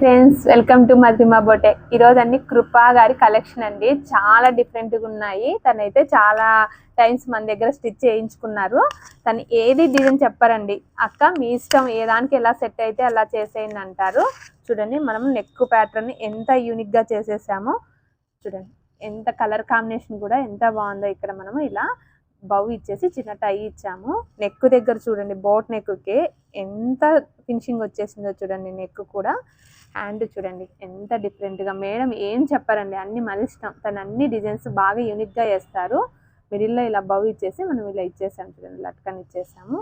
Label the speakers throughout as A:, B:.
A: Friends welcome to మధ్యమ బొటే. ఈరోజు అన్ని కృపా గారి కలెక్షన్ అండి. చాలా డిఫరెంట్గా ఉన్నాయి. తనైతే చాలా టైమ్స్ మన దగ్గర స్టిచ్ చేయించుకున్నారు. తను ఏది డిజైన్ చెప్పారండి. అక్క మీ ఇష్టం ఏ దానికి ఎలా సెట్ అయితే అలా చేసేయండి అంటారు. చూడండి మనం నెక్ ప్యాటర్న్ ఎంత యూనిక్గా చేసేసామో. చూడండి ఎంత కలర్ కాంబినేషన్ కూడా ఎంత బాగుందో ఇక్కడ మనము ఇలా బౌ ఇచ్చేసి చిన్న టై ఇచ్చాము. నెక్ దగ్గర చూడండి బోట్ నెక్కి ఎంత ఫినిషింగ్ వచ్చేసిందో చూడండి నెక్ కూడా. హ్యాండ్ చూడండి ఎంత డిఫరెంట్గా మేడం ఏం చెప్పారండి అన్ని మన ఇష్టం. తను అన్ని డిజైన్స్ బాగా యూనిక్గా వేస్తారు మిడిల్లో ఇలా బౌ ఇచ్చేసి మనం ఇలా ఇచ్చేసాం చూడండి లట్కన్ ఇచ్చేసాము.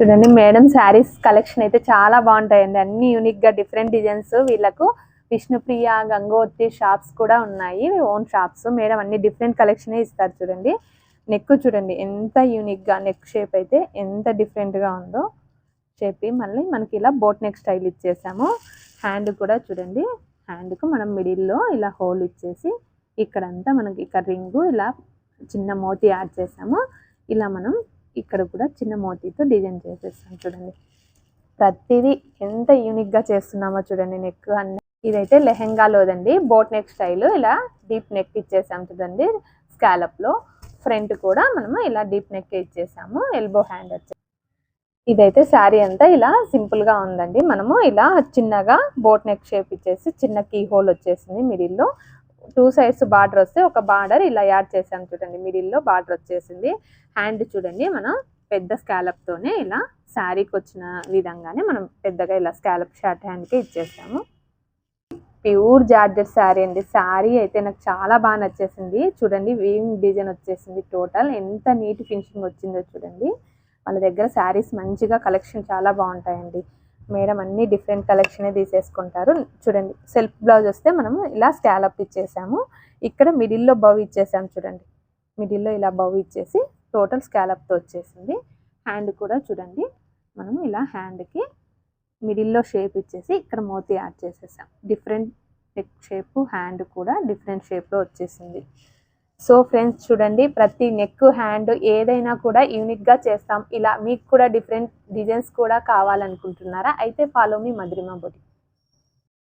A: చూడండి మేడం శారీస్ కలెక్షన్ అయితే చాలా బాగుంటాయండి. అన్ని యూనిక్గా డిఫరెంట్ డిజైన్స్ వీళ్ళకు. విష్ణుప్రియ గంగోత్రి షాప్స్ కూడా ఉన్నాయి. Own shops. మేడం అన్ని డిఫరెంట్ కలెక్షనే ఇస్తారు చూడండి. నెక్ చూడండి ఎంత యూనిక్గా నెక్ షేప్ అయితే ఎంత డిఫరెంట్గా ఉందో షేప్ మళ్ళీ మనకి ఇలా బోట్ నెక్ స్టైల్ ఇచ్చేసాము. హ్యాండ్ కూడా చూడండి హ్యాండ్కు మనం మిడిల్లో ఇలా హోల్ ఇచ్చేసి ఇక్కడంతా మనకి ఇక్కడ రింగు ఇలా చిన్న మోతి యాడ్ చేసాము. ఇలా మనం ఇక్కడ కూడా చిన్న మోతీతో డిజైన్ చేసేస్తాం చూడండి. ప్రతిదీ ఎంత యూనిక్గా చేస్తున్నామో చూడండి నెక్ అన్ని. ఇదైతే లెహెంగాలోదండి బోట్ నెక్ స్టైల్ ఇలా డీప్ నెక్ ఇచ్చేసాం చూడండి స్కాలప్లో ఫ్రంట్ కూడా మనము ఇలా డీప్ నెక్ ఇచ్చేసాము ఎల్బో హ్యాండ్ వచ్చేసి. ఇదైతే శారీ అంతా ఇలా సింపుల్గా ఉందండి. మనము ఇలా చిన్నగా బోట్ నెక్ షేప్ ఇచ్చేసి చిన్న కీ హోల్ వచ్చేసింది మిడిల్లో. టూ సైడ్స్ బార్డర్ వస్తే ఒక బార్డర్ ఇలా యాడ్ చేసాం చూడండి మిడిల్లో బార్డర్ వచ్చేసింది. హ్యాండ్ చూడండి మనం పెద్ద స్కాలప్తోనే ఇలా శారీకి వచ్చిన విధంగానే మనం పెద్దగా ఇలా స్కాలప్ షార్ట్ హ్యాండ్కి ఇచ్చేసాము. ప్యూర్ జార్జెట్ శారీ అండి. శారీ అయితే నాకు చాలా బాగా నచ్చేసింది. చూడండి వీవింగ్ డిజైన్ వచ్చేసింది టోటల్. ఎంత నీట్ ఫినిషింగ్ వచ్చిందో చూడండి. వాళ్ళ దగ్గర శారీస్ మంచిగా కలెక్షన్ చాలా బాగుంటాయండి. మేడం అన్ని డిఫరెంట్ కలెక్షనే తీసేసుకుంటారు. చూడండి సెల్ఫ్ బ్లౌజ్ వస్తే మనము ఇలా స్కాలప్ ఇచ్చేసాము. ఇక్కడ మిడిల్లో బవ్ ఇచ్చేసాము చూడండి. మిడిల్లో ఇలా బవ్ ఇచ్చేసి టోటల్ స్కాలప్తో వచ్చేసింది. హ్యాండ్ కూడా చూడండి. మనం ఇలా హ్యాండ్కి మిడిల్లో షేప్ ఇచ్చేసి ఇక్కడ మోతి యాడ్ చేసేసాం. డిఫరెంట్ నెక్ షేప్ హ్యాండ్ కూడా డిఫరెంట్ షేప్లో వచ్చేసింది. సో ఫ్రెండ్స్ చూడండి ప్రతి నెక్ హ్యాండ్ ఏదైనా కూడా యూనిక్గా చేస్తాం. ఇలా మీకు కూడా డిఫరెంట్ డిజైన్స్ కూడా కావాలనుకుంటున్నారా? అయితే ఫాలో మీ మధురిమ బొటిక్